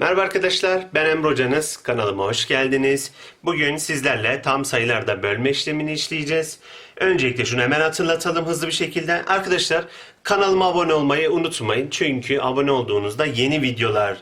Merhaba arkadaşlar, ben Emre Hocanız. Kanalıma hoş geldiniz. Bugün sizlerle tam sayılarda bölme işlemini işleyeceğiz. Öncelikle şunu hemen hatırlatalım hızlı bir şekilde. Arkadaşlar kanalıma abone olmayı unutmayın. Çünkü abone olduğunuzda yeni videolar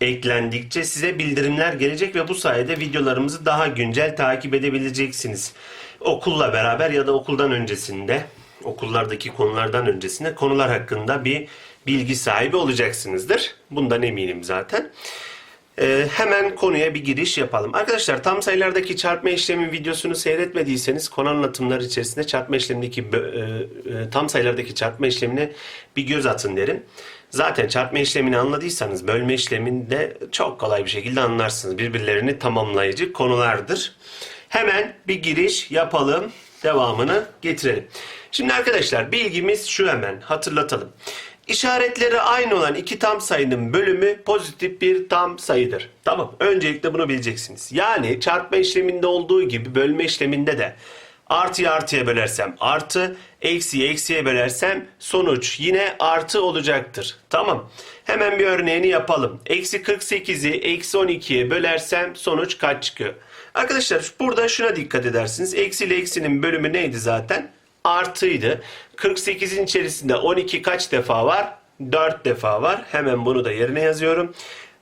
eklendikçe size bildirimler gelecek ve bu sayede videolarımızı daha güncel takip edebileceksiniz. Okulla beraber ya da okuldan öncesinde, okullardaki konulardan öncesinde konular hakkında bir bilgi sahibi olacaksınızdır. Bundan eminim zaten. Ee, hemen konuya bir giriş yapalım. Arkadaşlar tam sayılardaki çarpma işlemi videosunu seyretmediyseniz konu anlatımları içerisinde çarpma işlemindeki e, e, tam sayılardaki çarpma işlemine bir göz atın derim. Zaten çarpma işlemini anladıysanız bölme işleminde çok kolay bir şekilde anlarsınız. Birbirlerini tamamlayıcı konulardır. Hemen bir giriş yapalım. Devamını getirelim. Şimdi arkadaşlar bilgimiz şu hemen hatırlatalım. İşaretleri aynı olan iki tam sayının bölümü pozitif bir tam sayıdır. Tamam. Öncelikle bunu bileceksiniz. Yani çarpma işleminde olduğu gibi bölme işleminde de artıyı artıya bölersem artı, eksiyi eksiye bölersem sonuç yine artı olacaktır. Tamam. Hemen bir örneğini yapalım. Eksi 48'i eksi 12'ye bölersem sonuç kaç çıkıyor? Arkadaşlar burada şuna dikkat edersiniz. Eksi ile eksinin bölümü neydi zaten? Artıydı. 48'in içerisinde 12 kaç defa var? 4 defa var. Hemen bunu da yerine yazıyorum.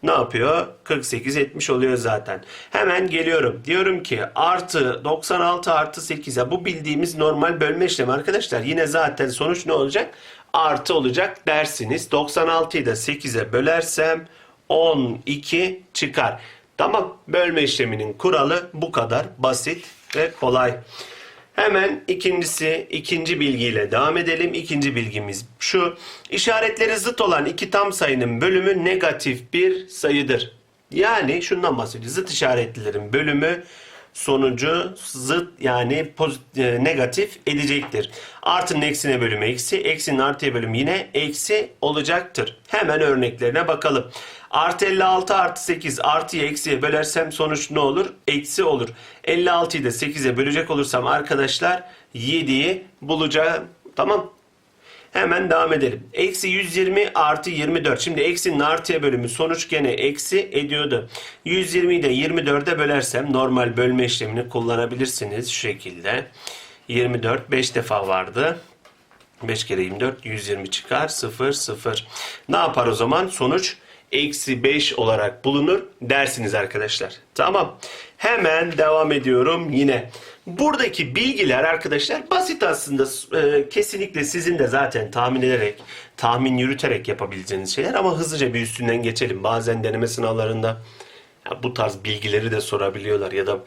Ne yapıyor? 48 etmiş oluyor zaten. Hemen geliyorum. Diyorum ki artı 96 artı 8. Ya bu bildiğimiz normal bölme işlemi arkadaşlar. Yine zaten sonuç ne olacak? Artı olacak dersiniz. 96'yı da 8'e bölersem 12 çıkar. Tamam. Bölme işleminin kuralı bu kadar basit ve kolay. Hemen ikincisi, ikinci bilgiyle devam edelim. İkinci bilgimiz şu. İşaretleri zıt olan iki tam sayının bölümü negatif bir sayıdır. Yani şundan bahsediyor. Zıt işaretlilerin bölümü sonucu zıt yani pozit- e, negatif edecektir. Artının eksine bölümü eksi, eksinin artıya bölümü yine eksi olacaktır. Hemen örneklerine bakalım. Artı 56 artı 8 artıyı eksiye bölersem sonuç ne olur? Eksi olur. 56'yı da 8'e bölecek olursam arkadaşlar 7'yi bulacağım. Tamam. Hemen devam edelim. Eksi 120 artı 24. Şimdi eksinin artıya bölümü sonuç gene eksi ediyordu. 120'yi de 24'e bölersem normal bölme işlemini kullanabilirsiniz şu şekilde. 24 5 defa vardı. 5 kere 24 120 çıkar 0 0. Ne yapar o zaman? Sonuç eksi 5 olarak bulunur dersiniz arkadaşlar. Tamam. Hemen devam ediyorum yine. Buradaki bilgiler arkadaşlar basit aslında e, kesinlikle sizin de zaten tahmin ederek, tahmin yürüterek yapabileceğiniz şeyler ama hızlıca bir üstünden geçelim. Bazen deneme sınavlarında ya bu tarz bilgileri de sorabiliyorlar ya da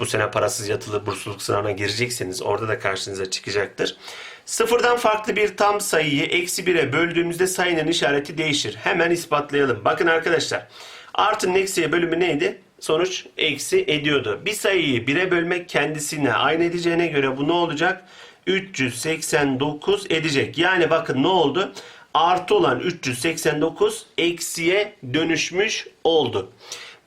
bu sene parasız yatılı bursluluk sınavına girecekseniz orada da karşınıza çıkacaktır. Sıfırdan farklı bir tam sayıyı eksi 1'e böldüğümüzde sayının işareti değişir. Hemen ispatlayalım. Bakın arkadaşlar artının eksiye bölümü neydi? Sonuç eksi ediyordu. Bir sayıyı 1'e bölmek kendisine aynı edeceğine göre bu ne olacak? 389 edecek. Yani bakın ne oldu? Artı olan 389 eksiye dönüşmüş oldu.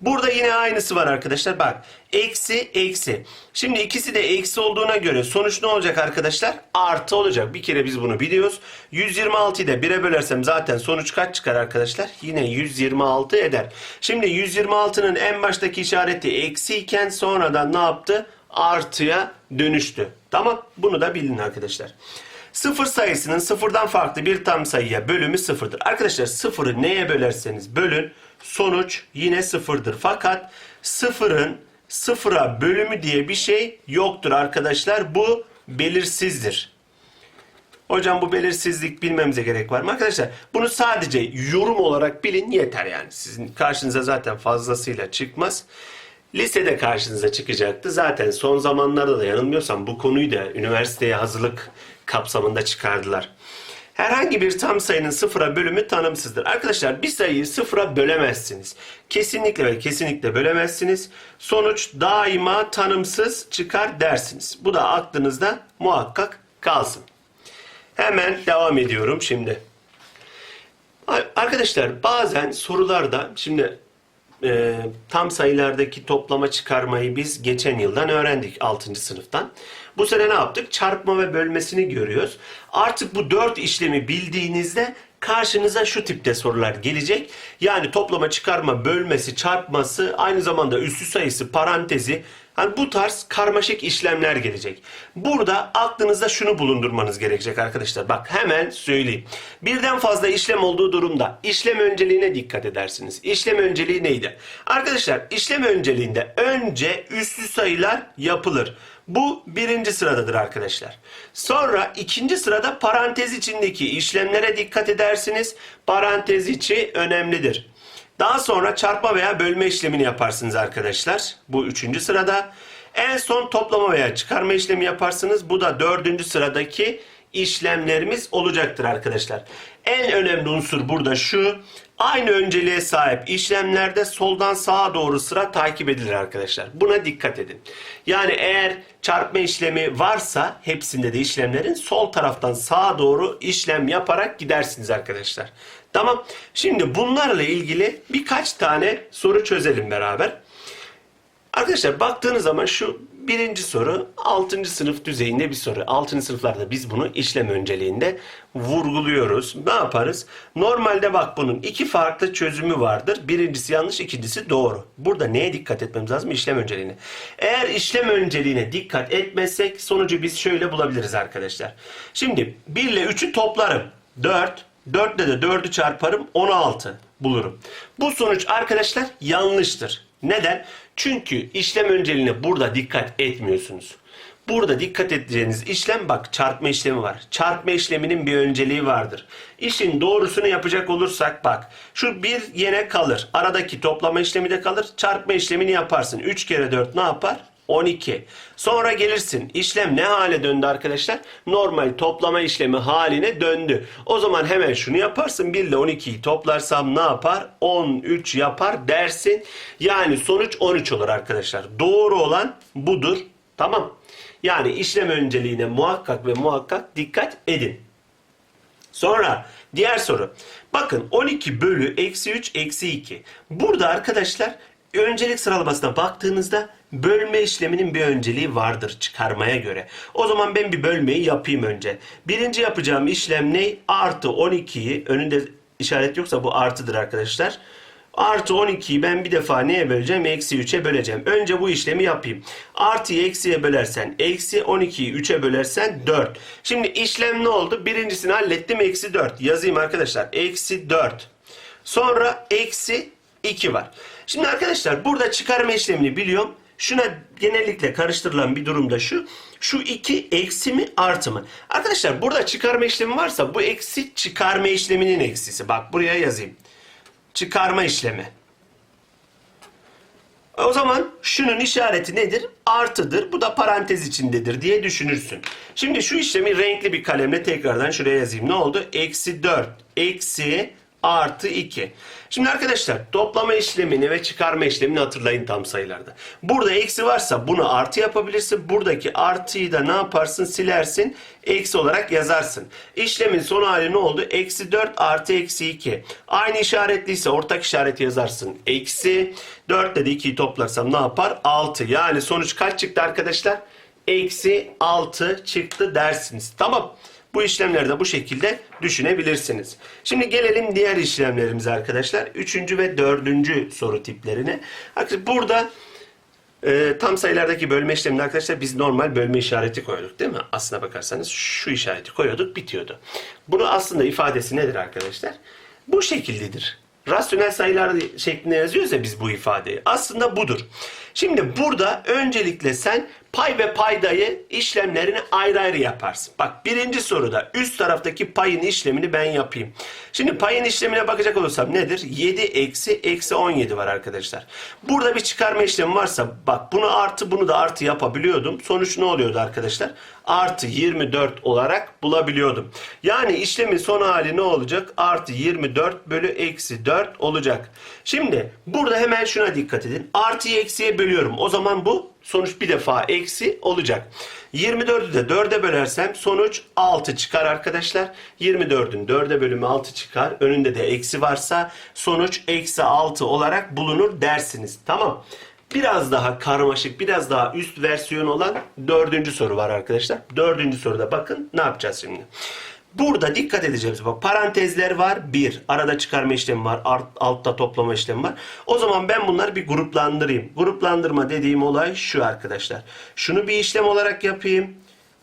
Burada yine aynısı var arkadaşlar. Bak eksi eksi. Şimdi ikisi de eksi olduğuna göre sonuç ne olacak arkadaşlar? Artı olacak. Bir kere biz bunu biliyoruz. 126'yı da 1'e bölersem zaten sonuç kaç çıkar arkadaşlar? Yine 126 eder. Şimdi 126'nın en baştaki işareti eksi iken sonradan ne yaptı? Artıya dönüştü. Tamam bunu da bilin arkadaşlar. Sıfır sayısının sıfırdan farklı bir tam sayıya bölümü sıfırdır. Arkadaşlar sıfırı neye bölerseniz bölün sonuç yine sıfırdır. Fakat sıfırın sıfıra bölümü diye bir şey yoktur arkadaşlar. Bu belirsizdir. Hocam bu belirsizlik bilmemize gerek var mı? Arkadaşlar bunu sadece yorum olarak bilin yeter yani. Sizin karşınıza zaten fazlasıyla çıkmaz. Lisede karşınıza çıkacaktı. Zaten son zamanlarda da yanılmıyorsam bu konuyu da üniversiteye hazırlık kapsamında çıkardılar. Herhangi bir tam sayının sıfıra bölümü tanımsızdır. Arkadaşlar bir sayıyı sıfıra bölemezsiniz. Kesinlikle ve kesinlikle bölemezsiniz. Sonuç daima tanımsız çıkar dersiniz. Bu da aklınızda muhakkak kalsın. Hemen devam ediyorum şimdi. Arkadaşlar bazen sorularda şimdi e, tam sayılardaki toplama çıkarmayı biz geçen yıldan öğrendik 6. sınıftan. Bu sene ne yaptık? Çarpma ve bölmesini görüyoruz. Artık bu dört işlemi bildiğinizde karşınıza şu tipte sorular gelecek. Yani toplama, çıkarma, bölmesi, çarpması, aynı zamanda üssü sayısı, parantezi, Hani bu tarz karmaşık işlemler gelecek. Burada aklınızda şunu bulundurmanız gerekecek arkadaşlar. Bak hemen söyleyeyim. Birden fazla işlem olduğu durumda işlem önceliğine dikkat edersiniz. İşlem önceliği neydi? Arkadaşlar işlem önceliğinde önce üslü sayılar yapılır. Bu birinci sıradadır arkadaşlar. Sonra ikinci sırada parantez içindeki işlemlere dikkat edersiniz. Parantez içi önemlidir. Daha sonra çarpma veya bölme işlemini yaparsınız arkadaşlar. Bu üçüncü sırada. En son toplama veya çıkarma işlemi yaparsınız. Bu da dördüncü sıradaki işlemlerimiz olacaktır arkadaşlar. En önemli unsur burada şu. Aynı önceliğe sahip işlemlerde soldan sağa doğru sıra takip edilir arkadaşlar. Buna dikkat edin. Yani eğer çarpma işlemi varsa hepsinde de işlemlerin sol taraftan sağa doğru işlem yaparak gidersiniz arkadaşlar. Tamam. Şimdi bunlarla ilgili birkaç tane soru çözelim beraber. Arkadaşlar baktığınız zaman şu birinci soru 6. sınıf düzeyinde bir soru. 6. sınıflarda biz bunu işlem önceliğinde vurguluyoruz. Ne yaparız? Normalde bak bunun iki farklı çözümü vardır. Birincisi yanlış, ikincisi doğru. Burada neye dikkat etmemiz lazım? İşlem önceliğine. Eğer işlem önceliğine dikkat etmezsek sonucu biz şöyle bulabiliriz arkadaşlar. Şimdi 1 ile 3'ü toplarım. 4. 4 ile de 4'ü çarparım 16 bulurum. Bu sonuç arkadaşlar yanlıştır. Neden? Çünkü işlem önceliğine burada dikkat etmiyorsunuz. Burada dikkat edeceğiniz işlem bak çarpma işlemi var. Çarpma işleminin bir önceliği vardır. İşin doğrusunu yapacak olursak bak şu bir yine kalır. Aradaki toplama işlemi de kalır. Çarpma işlemini yaparsın. 3 kere 4 ne yapar? 12. Sonra gelirsin. İşlem ne hale döndü arkadaşlar? Normal toplama işlemi haline döndü. O zaman hemen şunu yaparsın. 1 ile 12'yi toplarsam ne yapar? 13 yapar dersin. Yani sonuç 13 olur arkadaşlar. Doğru olan budur. Tamam. Yani işlem önceliğine muhakkak ve muhakkak dikkat edin. Sonra diğer soru. Bakın 12 bölü eksi 3 eksi 2. Burada arkadaşlar öncelik sıralamasına baktığınızda bölme işleminin bir önceliği vardır çıkarmaya göre. O zaman ben bir bölmeyi yapayım önce. Birinci yapacağım işlem ne? Artı 12'yi önünde işaret yoksa bu artıdır arkadaşlar. Artı 12'yi ben bir defa neye böleceğim? Eksi 3'e böleceğim. Önce bu işlemi yapayım. Artıyı eksiye bölersen eksi 12'yi 3'e bölersen 4. Şimdi işlem ne oldu? Birincisini hallettim eksi 4. Yazayım arkadaşlar. Eksi 4. Sonra eksi 2 var. Şimdi arkadaşlar burada çıkarma işlemini biliyorum. Şuna genellikle karıştırılan bir durumda şu. Şu 2 eksi mi artı mı? Arkadaşlar burada çıkarma işlemi varsa bu eksi çıkarma işleminin eksisi. Bak buraya yazayım. Çıkarma işlemi. O zaman şunun işareti nedir? Artıdır. Bu da parantez içindedir diye düşünürsün. Şimdi şu işlemi renkli bir kalemle tekrardan şuraya yazayım. Ne oldu? Eksi 4. Eksi artı 2. Şimdi arkadaşlar toplama işlemini ve çıkarma işlemini hatırlayın tam sayılarda. Burada eksi varsa bunu artı yapabilirsin. Buradaki artıyı da ne yaparsın? Silersin. Eksi olarak yazarsın. İşlemin son hali ne oldu? Eksi 4 artı eksi 2. Aynı işaretliyse ortak işareti yazarsın. Eksi 4 ile de 2'yi toplarsam ne yapar? 6. Yani sonuç kaç çıktı arkadaşlar? Eksi 6 çıktı dersiniz. Tamam. Bu işlemleri de bu şekilde düşünebilirsiniz. Şimdi gelelim diğer işlemlerimize arkadaşlar. Üçüncü ve dördüncü soru tiplerine. Arkadaşlar burada e, tam sayılardaki bölme işleminde arkadaşlar biz normal bölme işareti koyuyorduk değil mi? Aslına bakarsanız şu işareti koyuyorduk bitiyordu. Bunu aslında ifadesi nedir arkadaşlar? Bu şekildedir. Rasyonel sayılar şeklinde yazıyoruz ya biz bu ifadeyi. Aslında budur. Şimdi burada öncelikle sen pay ve paydayı işlemlerini ayrı ayrı yaparsın. Bak birinci soruda üst taraftaki payın işlemini ben yapayım. Şimdi payın işlemine bakacak olursam nedir? 7 eksi eksi 17 var arkadaşlar. Burada bir çıkarma işlemi varsa bak bunu artı bunu da artı yapabiliyordum. Sonuç ne oluyordu arkadaşlar? Artı 24 olarak bulabiliyordum. Yani işlemin son hali ne olacak? Artı 24 bölü eksi 4 olacak. Şimdi burada hemen şuna dikkat edin. Artıyı eksiye bölüyorum. O zaman bu sonuç bir defa eksi olacak. 24'ü de 4'e bölersem sonuç 6 çıkar arkadaşlar. 24'ün 4'e bölümü 6 çıkar. Önünde de eksi varsa sonuç eksi 6 olarak bulunur dersiniz. Tamam. Biraz daha karmaşık, biraz daha üst versiyon olan dördüncü soru var arkadaşlar. Dördüncü soruda bakın ne yapacağız şimdi. Burada dikkat edeceğiz. Bak parantezler var. Bir. Arada çıkarma işlemi var. Alt, altta toplama işlemi var. O zaman ben bunları bir gruplandırayım. Gruplandırma dediğim olay şu arkadaşlar. Şunu bir işlem olarak yapayım.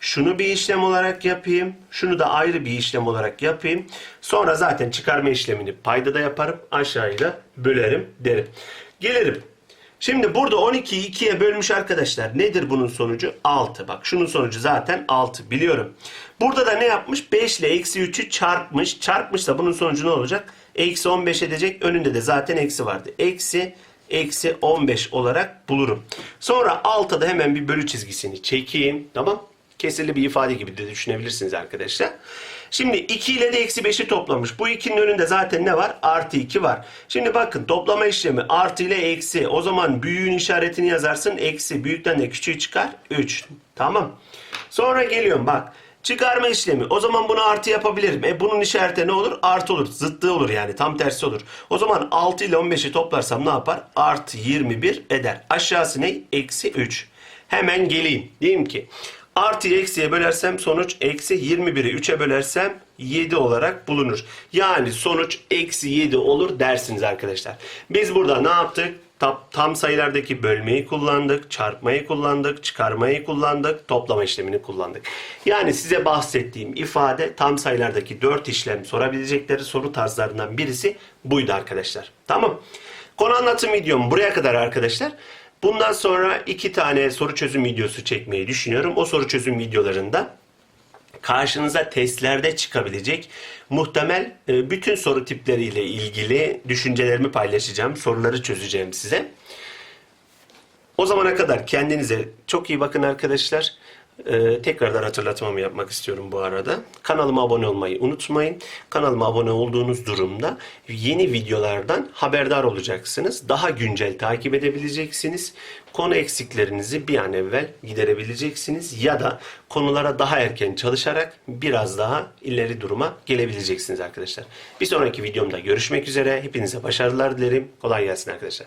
Şunu bir işlem olarak yapayım. Şunu da ayrı bir işlem olarak yapayım. Sonra zaten çıkarma işlemini payda da yaparım. Aşağıya da bölerim derim. Gelirim. Şimdi burada 12'yi 2'ye bölmüş arkadaşlar. Nedir bunun sonucu? 6. Bak şunun sonucu zaten 6 biliyorum. Burada da ne yapmış? 5 ile eksi 3'ü çarpmış. Çarpmışsa bunun sonucu ne olacak? Eksi 15 edecek. Önünde de zaten eksi vardı. Eksi eksi 15 olarak bulurum. Sonra altta da hemen bir bölü çizgisini çekeyim. Tamam. Kesirli bir ifade gibi de düşünebilirsiniz arkadaşlar. Şimdi 2 ile de eksi 5'i toplamış. Bu 2'nin önünde zaten ne var? Artı 2 var. Şimdi bakın toplama işlemi artı ile eksi. O zaman büyüğün işaretini yazarsın. Eksi. Büyükten de küçüğü çıkar. 3. Tamam. Sonra geliyorum bak. Çıkarma işlemi. O zaman bunu artı yapabilirim. E bunun işareti ne olur? Artı olur. Zıttığı olur yani. Tam tersi olur. O zaman 6 ile 15'i toplarsam ne yapar? Artı 21 eder. Aşağısı ne? Eksi 3. Hemen geleyim. Diyeyim ki Artıyı eksiye bölersem sonuç eksi 21'i 3'e bölersem 7 olarak bulunur. Yani sonuç eksi 7 olur dersiniz arkadaşlar. Biz burada ne yaptık? Tam, sayılardaki bölmeyi kullandık, çarpmayı kullandık, çıkarmayı kullandık, toplama işlemini kullandık. Yani size bahsettiğim ifade tam sayılardaki 4 işlem sorabilecekleri soru tarzlarından birisi buydu arkadaşlar. Tamam. Konu anlatım videom buraya kadar arkadaşlar. Bundan sonra iki tane soru çözüm videosu çekmeyi düşünüyorum. O soru çözüm videolarında karşınıza testlerde çıkabilecek muhtemel e, bütün soru tipleriyle ilgili düşüncelerimi paylaşacağım. Soruları çözeceğim size. O zamana kadar kendinize çok iyi bakın arkadaşlar. Ee, tekrardan hatırlatmamı yapmak istiyorum bu arada. Kanalıma abone olmayı unutmayın. Kanalıma abone olduğunuz durumda yeni videolardan haberdar olacaksınız. Daha güncel takip edebileceksiniz. Konu eksiklerinizi bir an evvel giderebileceksiniz. Ya da konulara daha erken çalışarak biraz daha ileri duruma gelebileceksiniz arkadaşlar. Bir sonraki videomda görüşmek üzere. Hepinize başarılar dilerim. Kolay gelsin arkadaşlar.